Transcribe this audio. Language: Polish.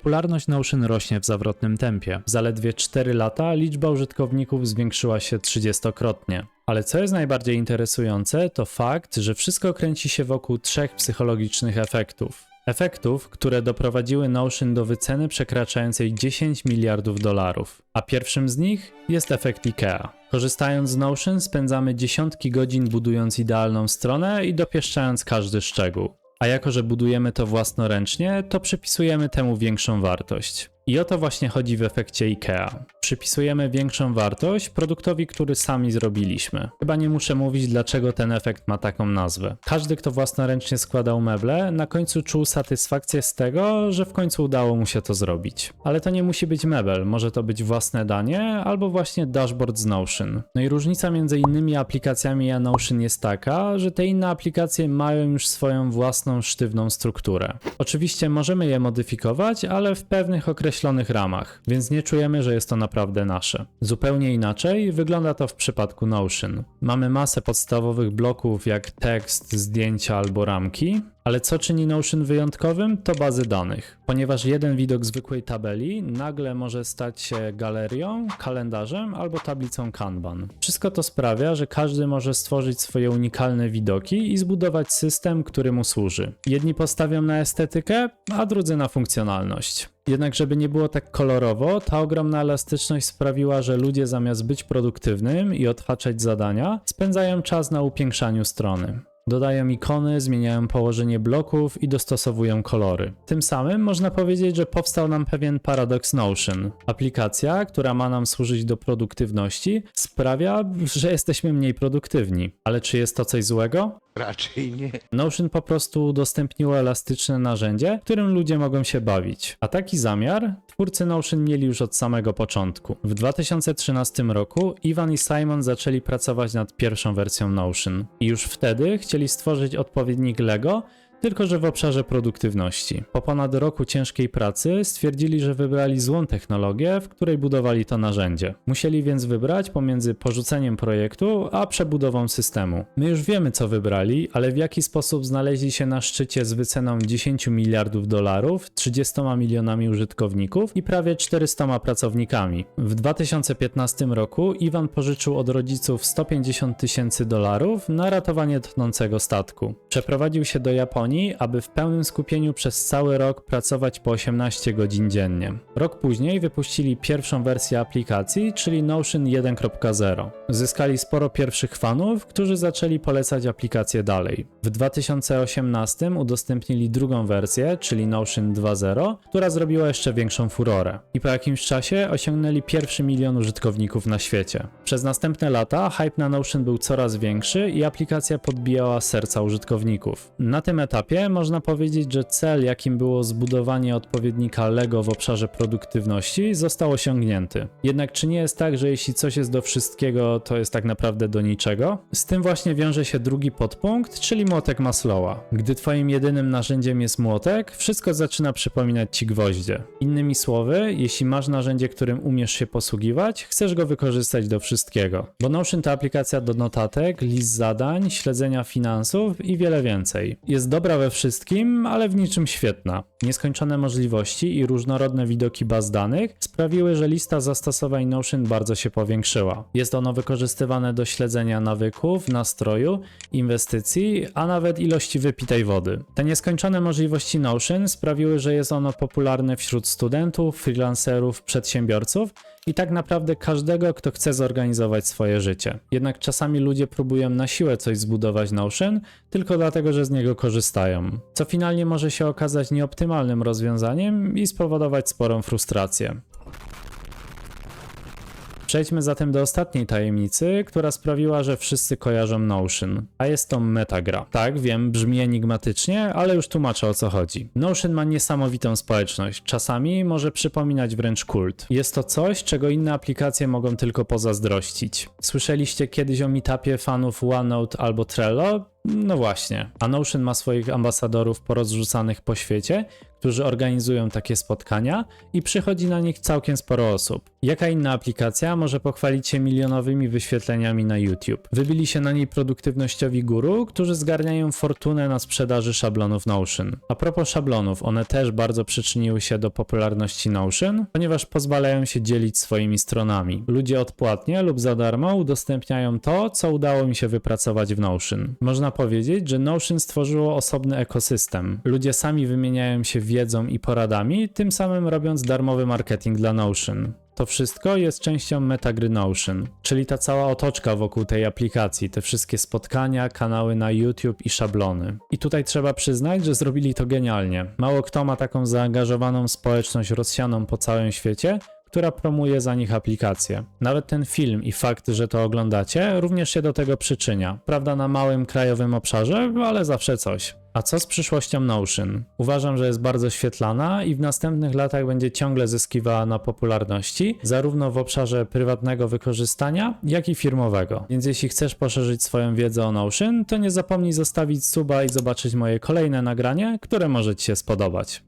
Popularność Notion rośnie w zawrotnym tempie. W zaledwie 4 lata liczba użytkowników zwiększyła się 30-krotnie. Ale co jest najbardziej interesujące, to fakt, że wszystko kręci się wokół trzech psychologicznych efektów. Efektów, które doprowadziły Notion do wyceny przekraczającej 10 miliardów dolarów. A pierwszym z nich jest efekt IKEA. Korzystając z Notion spędzamy dziesiątki godzin budując idealną stronę i dopieszczając każdy szczegół. A jako, że budujemy to własnoręcznie, to przypisujemy temu większą wartość. I o to właśnie chodzi w efekcie IKEA. Przypisujemy większą wartość produktowi, który sami zrobiliśmy. Chyba nie muszę mówić, dlaczego ten efekt ma taką nazwę. Każdy, kto własnoręcznie składał meble, na końcu czuł satysfakcję z tego, że w końcu udało mu się to zrobić. Ale to nie musi być mebel, może to być własne danie albo właśnie dashboard z Notion. No i różnica między innymi aplikacjami a Notion jest taka, że te inne aplikacje mają już swoją własną sztywną strukturę. Oczywiście możemy je modyfikować, ale w pewnych określonych ramach, więc nie czujemy, że jest to naprawdę nasze. Zupełnie inaczej wygląda to w przypadku Notion. Mamy masę podstawowych bloków jak tekst, zdjęcia albo ramki, ale co czyni Notion wyjątkowym, to bazy danych. Ponieważ jeden widok zwykłej tabeli nagle może stać się galerią, kalendarzem albo tablicą Kanban. Wszystko to sprawia, że każdy może stworzyć swoje unikalne widoki i zbudować system, który mu służy. Jedni postawią na estetykę, a drudzy na funkcjonalność. Jednak żeby nie było tak kolorowo, ta ogromna elastyczność sprawiła, że ludzie zamiast być produktywnym i odhaczać zadania, spędzają czas na upiększaniu strony. Dodają ikony, zmieniają położenie bloków i dostosowują kolory. Tym samym można powiedzieć, że powstał nam pewien paradoks Notion. Aplikacja, która ma nam służyć do produktywności, sprawia, że jesteśmy mniej produktywni. Ale czy jest to coś złego? Raczej nie. Notion po prostu udostępniło elastyczne narzędzie, którym ludzie mogą się bawić. A taki zamiar twórcy Notion mieli już od samego początku. W 2013 roku Ivan i Simon zaczęli pracować nad pierwszą wersją Notion. I już wtedy chcieli stworzyć odpowiednik Lego, tylko że w obszarze produktywności. Po ponad roku ciężkiej pracy stwierdzili, że wybrali złą technologię, w której budowali to narzędzie. Musieli więc wybrać pomiędzy porzuceniem projektu a przebudową systemu. My już wiemy, co wybrali, ale w jaki sposób znaleźli się na szczycie z wyceną 10 miliardów dolarów, 30 milionami użytkowników i prawie 400 pracownikami. W 2015 roku Iwan pożyczył od rodziców 150 tysięcy dolarów na ratowanie tonącego statku. Przeprowadził się do Japonii, aby w pełnym skupieniu przez cały rok pracować po 18 godzin dziennie. Rok później wypuścili pierwszą wersję aplikacji, czyli Notion 1.0. Zyskali sporo pierwszych fanów, którzy zaczęli polecać aplikację dalej. W 2018 udostępnili drugą wersję, czyli Notion 2.0, która zrobiła jeszcze większą furorę. I po jakimś czasie osiągnęli pierwszy milion użytkowników na świecie. Przez następne lata hype na Notion był coraz większy i aplikacja podbijała serca użytkowników. Na tym etapie można powiedzieć, że cel, jakim było zbudowanie odpowiednika Lego w obszarze produktywności, został osiągnięty. Jednak czy nie jest tak, że jeśli coś jest do wszystkiego, to jest tak naprawdę do niczego? Z tym właśnie wiąże się drugi podpunkt, czyli młotek Maslowa. Gdy twoim jedynym narzędziem jest młotek, wszystko zaczyna przypominać ci gwoździe. Innymi słowy, jeśli masz narzędzie, którym umiesz się posługiwać, chcesz go wykorzystać do wszystkiego. Bo Notion to aplikacja do notatek, list zadań, śledzenia finansów i wiele więcej. Jest dobra we wszystkim, ale w niczym świetna. Nieskończone możliwości i różnorodne widoki baz danych sprawiły, że lista zastosowań Notion bardzo się powiększyła. Jest ono wykorzystywane do śledzenia nawyków, nastroju, inwestycji, a nawet ilości wypitej wody. Te nieskończone możliwości Notion sprawiły, że jest ono popularne wśród studentów, freelancerów, przedsiębiorców i tak naprawdę każdego, kto chce zorganizować swoje życie. Jednak czasami ludzie próbują na siłę coś zbudować Notion, tylko dlatego, że z niego korzystają, co finalnie może się okazać nieoptymalnym rozwiązaniem i spowodować sporą frustrację. Przejdźmy zatem do ostatniej tajemnicy, która sprawiła, że wszyscy kojarzą Notion, a jest to metagra. Tak, wiem, brzmi enigmatycznie, ale już tłumaczę o co chodzi. Notion ma niesamowitą społeczność, czasami może przypominać wręcz kult. Jest to coś, czego inne aplikacje mogą tylko pozazdrościć. Słyszeliście kiedyś o meetupie fanów OneNote albo Trello? No właśnie, a Notion ma swoich ambasadorów porozrzucanych po świecie, którzy organizują takie spotkania i przychodzi na nich całkiem sporo osób. Jaka inna aplikacja może pochwalić się milionowymi wyświetleniami na YouTube? Wybili się na niej produktywnościowi guru, którzy zgarniają fortunę na sprzedaży szablonów Notion. A propos szablonów, one też bardzo przyczyniły się do popularności Notion, ponieważ pozwalają się dzielić swoimi stronami. Ludzie odpłatnie lub za darmo udostępniają to, co udało mi się wypracować w Notion. Można powiedzieć, że Notion stworzyło osobny ekosystem. Ludzie sami wymieniają się wiedzą i poradami, tym samym robiąc darmowy marketing dla Notion. To wszystko jest częścią metagry Notion, czyli ta cała otoczka wokół tej aplikacji, te wszystkie spotkania, kanały na YouTube i szablony. I tutaj trzeba przyznać, że zrobili to genialnie. Mało kto ma taką zaangażowaną społeczność rozsianą po całym świecie, która promuje za nich aplikację. Nawet ten film i fakt, że to oglądacie, również się do tego przyczynia. Prawda, na małym krajowym obszarze, ale zawsze coś. A co z przyszłością Notion? Uważam, że jest bardzo świetlana i w następnych latach będzie ciągle zyskiwała na popularności, zarówno w obszarze prywatnego wykorzystania, jak i firmowego. Więc jeśli chcesz poszerzyć swoją wiedzę o Notion, to nie zapomnij zostawić suba i zobaczyć moje kolejne nagranie, które może Ci się spodobać.